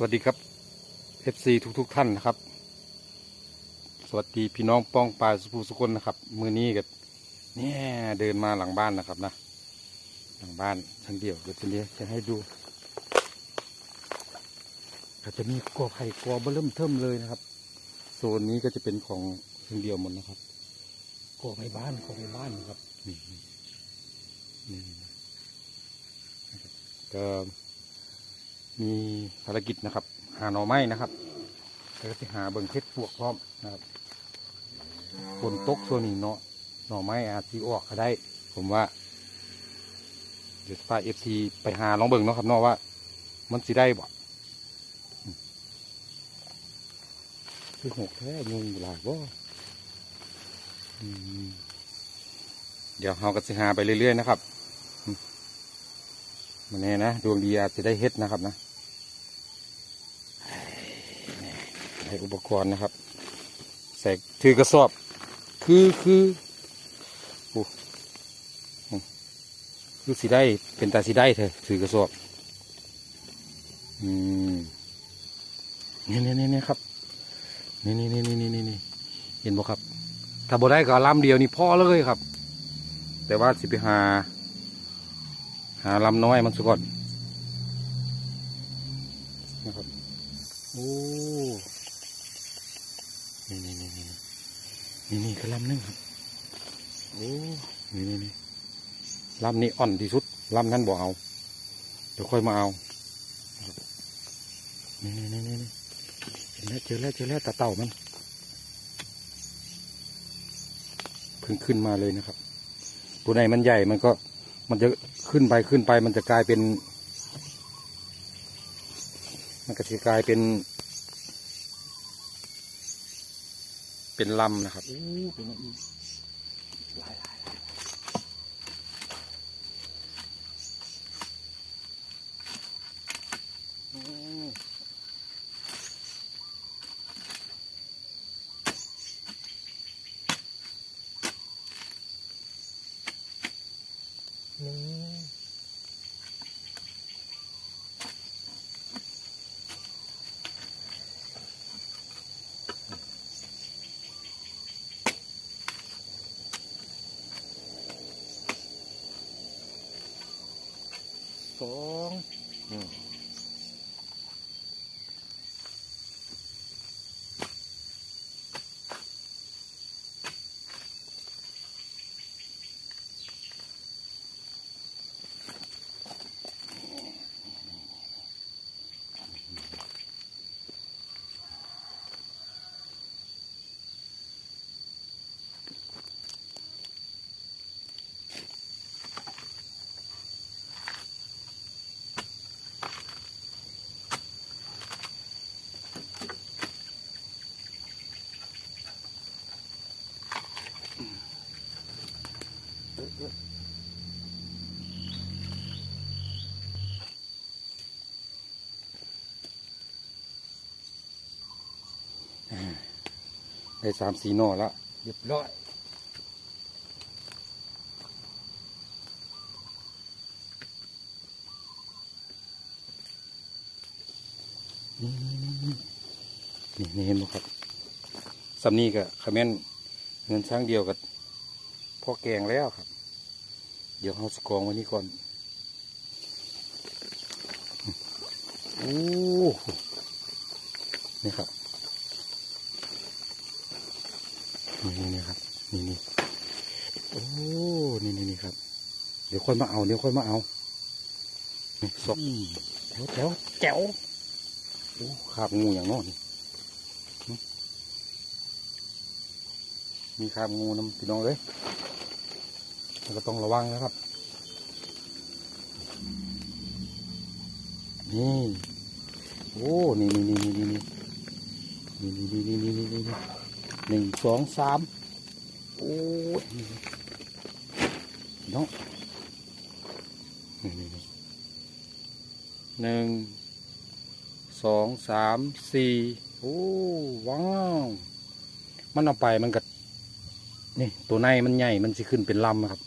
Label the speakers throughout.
Speaker 1: สวัสดีครับ FC ทุกทุกๆท่านนะครับ สวัสดีพี่น้องป้องปลายสุภูสุคนนะครับ มือนี้ก็เนี่ยเดินมาหลังบ้านนะครับนะ หลังบ้านชั้นเดียวเดี๋ยวชั้นเดียวจะให้ดูก็จะมีกอไผ่กอเบิ่มเทิมเลยนะครับ โซนนี้ก็จะเป็นของชั้นเดียวหมดนะครับกอไม้บ้านของไม้บ้านนะครับนี่นี่นี่นะครับก็ มีภารกิจนะครับ หาหน่อไม้นะครับแล้วก็จะหาเบิ่งเพชรปวกพร้อมนะครับฝนตกส่วนนี้เนาะหน่อไม้อาจจะออกก็ได้ ผมว่า เดี๋ยวพาเอฟซีไปหาลองเบิ่งเนาะครับเนาะว่า มันสิได้บ่อืมคือหกแท้ยุงหลายบ่เดี๋ยวเราก็สิหาไปเรื่อยๆนะครับมมันแน่นะดวงดีอาจจะได้เฮ็ดนะครับนะ ได้อุปกรณ์นะครับ ใส่ถือกระสอบ คือคือโอ้อืมคือสีได้เป็นตาสีได้เถอะถือกระสอบอืมนี่นี่นี่นี่ครับนี่นี่นี่นี่นี่นี่นี่เห็นบ่ครับ ถ้าบ่ได้ก็เอาลำเดียวนี่พอเลยครับ แต่ว่าสิไปหา หาลำน้อยมันสุก่อนนะครับ โอ้ นี่นี่นี่นี่นี่นี่คือลำหนึงครับโอ้นี่นี่นี่ลำนี้อ่อนที่สุดลำนั้นบ่เอา เดี๋ยวค่อยมาเอาครับนี่นี่นี่นี่นี่เห็นแล้วเจอแล้วเจอแล้วตาเต่ามันเพิ่งขึ้นมาเลยนะครับ ตัวไหนมันใหญ่มันก็ มันจะขึ้นไปขึ้นไป มันจะกลายเป็น มันก็จะกลายเป็น เป็นลำนะครับอู้เป็นอะไรอีกหลายหลายหลายโอ้ สอง ได้สามสี่หน่อแล้วเรียบร้อยนี่นี่นี่นี่นี่เห็นไหมครับสำนีกับคาเมนเงินช้างเดียวกับพ่อแกงแล้วครับ เดี๋ยวเอาสกองว้นี่ก่อนโอ้นี่ครับ นี่นี่ครับ นี่นี่โอ้ นี่นี่นี่ครับ เดี๋ยว ค่อยมาเอาเดี๋ยวค่อยมาเอานี่สกแจ๋วแจ๋วแจ๋วโอ้ขาบงูอย่างโน้นนี่หึมีขาบงูนำพี่น้องเลยเราก็ต้องระวังนะครับ นี่โอ้นี่นี่นี่นี่นี่นี่นี่นี่นี่นี่นี่นี่หนึ่งสองสามโอ้ยนี่พี่น้องนี่นี่นี่ หนึ่งสองสามสี่โอ้ว้าวมันเอาไปมันก็นี่ตัวในมันใหญ่มันจะขึ้นเป็นลำนะครับ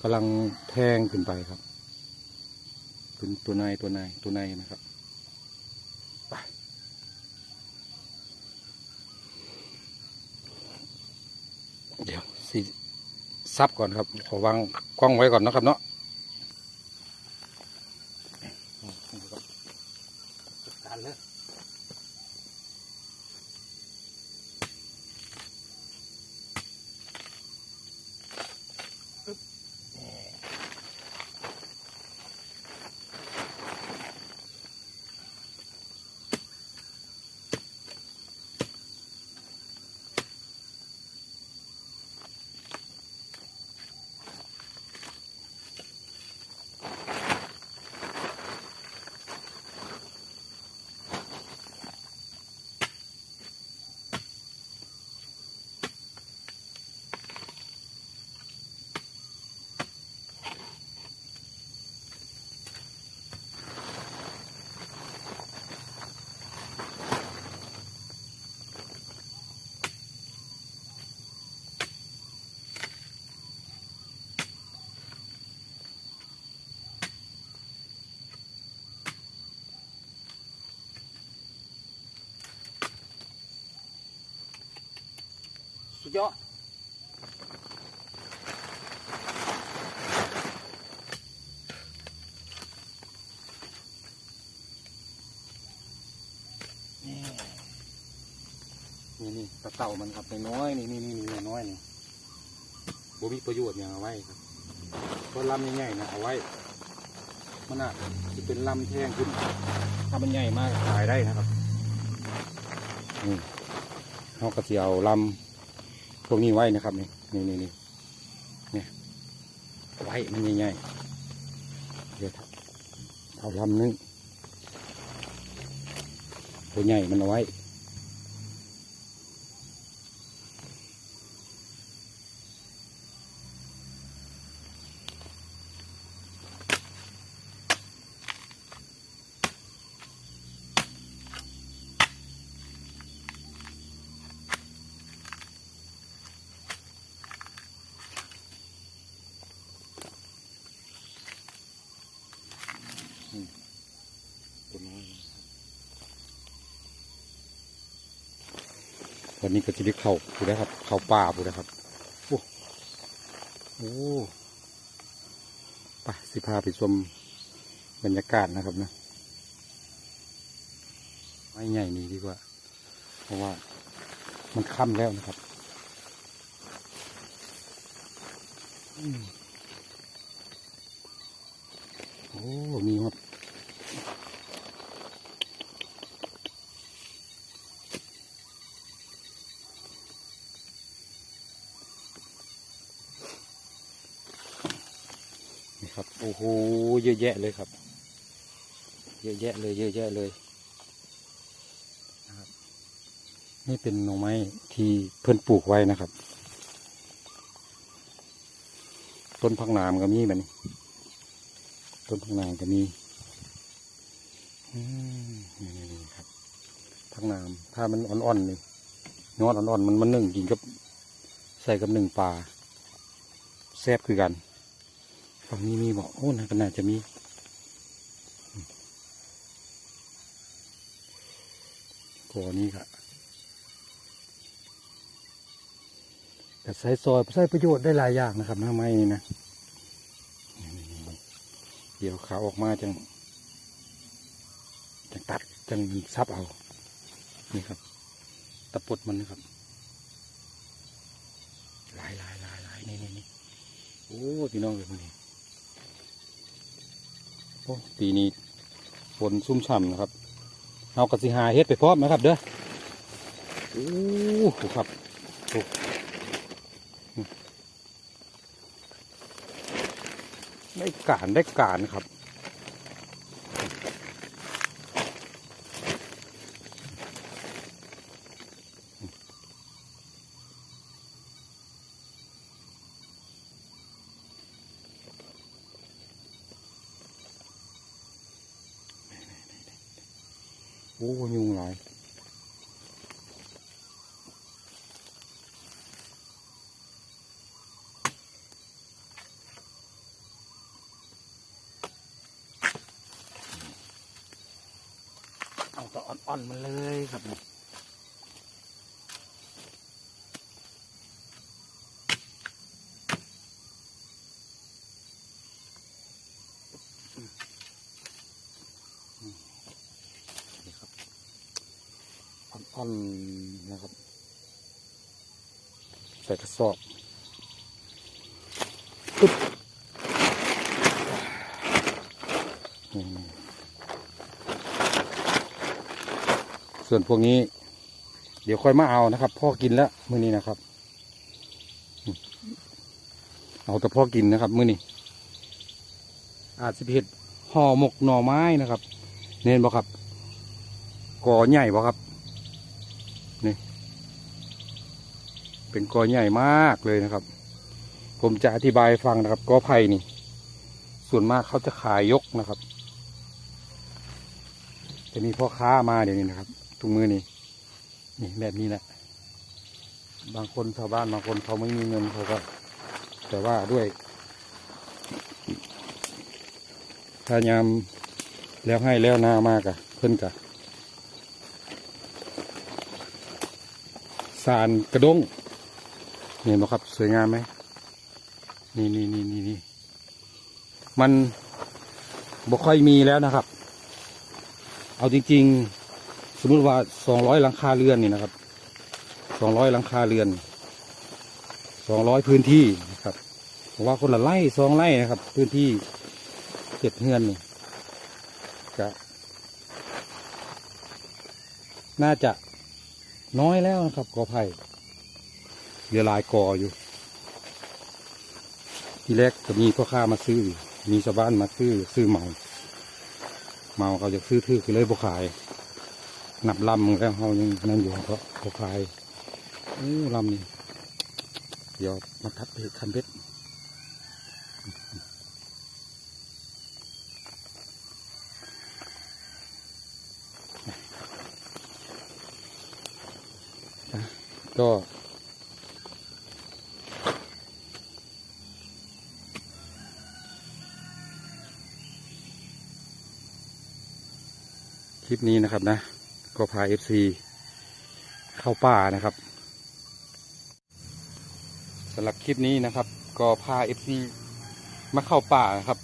Speaker 1: กำลังแทงขึ้นไปครับเป็นตัวในตัวในตัวในนะครับไปเดี๋ยวสิซับก่อนครับขอวางกล้องไว้ก่อนนะครับเนาะ สุดยอดนี่นี่นี่ตะเต่ามันครับน้อยๆนี่นี่นี่นี่น้อยๆนี่บ่มีประโยชน์อย่างเอาไว้ครับเพราะลำใหญ่ๆนะเอาไว้ มันอะจะเป็นลำแทงขึ้น ถ้ามันใหญ่มากขายได้นะครับนี่เขาก็จะเอาลำ พวกนี้ไว้นะครับนี่นี่นี่นี่เนี่ยไว้มันใหญ่ๆเดี๋ยวเอาลำนึงตัวใหญ่มันเอาไว้ วันนี้ก็จะได้เข้าผู้ได้ครับ เข้าป่าผู้ได้ครับโอ้โอ้ไปสิพาไปชมบรรยากาศนะครับนะไม่ใหญ่นี่ดีกว่า เพราะว่ามันค่ำแล้วนะครับโอ้ มีหมดนี่ครับ โอ้โหเยอะแยะเลยครับ เยอะแยะเลย เยอะแยะเลยนะครับ นี่เป็นหน่อไม้ที่เพื่อนปลูกไว้นะครับ ต้นพักนามก็มีแบบนี้ ต้นพักนามก็มีอืมนี่นี่ครับพักนามถ้ามันอ่อนๆนี่ยอดอ่อนๆมันมันนึ่งกินกับใส่กับหนึ่งปลาแซ่บคือกัน ฝั่งนี้มีบอกโอ้น่าก็น่าจะมี ก่อนี้ครับแต่ใส่ซอยใส่ประโยชน์ได้หลายอย่างนะครับน้าไม้นี่นะ เดี๋ยวขาออกมาจัง จังตัดจังซับเอา นี่ครับ ตะปดมันนะครับ หลายหลายหลายหลายนี่นี่นี่โอ้พี่น้องเลยมันนี่ ปีนี้ฝนชุ่มฉ่ำนะครับเอากระสิหาเฮ็ดไปพร้อมนะครับ เด้อโอ้โหครับได้การได้การครับ โอ้ยุงหลายเอาต่ออ่อนๆมาเลยครับนี่อืม อ่อนนะครับ ใส่กระสอบปึ๊บส่วนพวกนี้ เดี๋ยวค่อยมาเอานะครับ พ่อกินแล้วมื้อนี้นะครับ เอาแต่พ่อกินนะครับ มื้อนี้ อาจสิเห็ดห่อหมกหน่อไม้นะครับ เน้นบ่ครับก่อใหญ่บ่ครับ เป็นกอใหญ่มากเลยนะครับ ผมจะอธิบายฟังนะครับกอไผ่นี่ ส่วนมากเขาจะขายยกนะครับ จะมีพ่อค้ามาเดี๋ยวนี้นะครับ ทุกมือนี่นี่แบบนี้แหละบางคนชาวบ้านบางคนเขาไม่มีเงินเขาก็ แต่ว่าด้วยพยายามแล้วให้แล้วหนามากอะเพิ่นกะสารกระด้ง เห็นไหมครับ สวยงามไหมนี่นี่นี่นี่นี่มันบ่ค่อยมีแล้วนะครับ เอาจริง ๆ สมมุติว่าสองร้อยหลังคาเรือนนี่นะครับสองร้อยหลังคาเรือนสองร้อยพื้นที่นะครับผมว่าคนละไร่สองไร่นะครับ พื้นที่เจ็ดเฮือนนี่จะน่าจะน้อยแล้วนะครับกอไผ่ เหลือลายกออยู่ ที่แรกก็มีพ่อค้ามาซื้ออยู่มีชาวบ้านมาซื้อซื้อเหมาเหมาเขาจะซื้อทื่อคือเลยบ่ขายนับลำแล้วเขายังนั่นอยู่เพราะบ่ขายโอ้ลำนี่เดี๋ยวมาทับเพชรคันเพชรก็ คลิปนี้นะครับนะ ก็พาเอฟซีเข้าป่านะครับสำหรับคลิปนี้นะครับ ก็พาเอฟซีมาเข้าป่านะครับ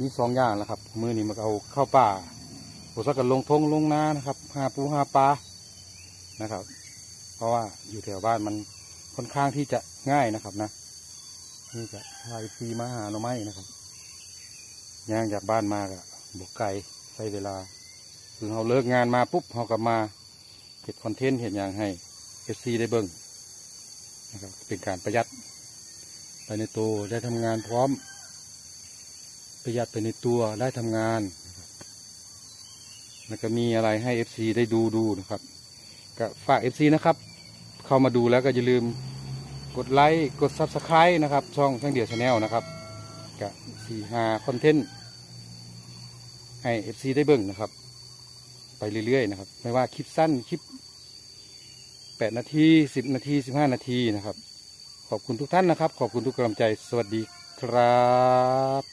Speaker 1: มีสองอย่างแล้วครับ มือนี้มาเอาเข้าป่าโอสักกันลงทงลงนานะครับหาปูหาปลานะครับ เพราะว่าอยู่แถวบ้านมันค่อนข้างที่จะง่ายนะครับนะนี่จะพาเอฟซีมาหาหน่อไม้นะครับย่างจากบ้านมากอะบกไก่ ใช้เวลาถึงเราเลิกงานมาปุ๊บเรากลับมาเก็บคอนเทนต์เห็นอย่างให้เอซีได้เบิ่งนะครับเป็นการประหยัดไปในตัวได้ทำงานพร้อม ประหยัดไปในตัวได้ทำงาน แล้วก็มีอะไรให้ FC ได้ดูดูนะครับก็ฝาก FC นะครับ เข้ามาดูแล้วก็อย่าลืมกดไลค์กด Subscribe นะครับ ช่องช่างเดียวชาแนลนะครับกับสี่หาคอนเทนต์ ให้ FC ได้เบิ่งนะครับ ไปเรื่อยๆนะครับ ไม่ว่าคลิปสั้นคลิป8นาที10นาที15นาทีนะครับ ขอบคุณทุกท่านนะครับ ขอบคุณทุกกำลังใจ สวัสดีครับ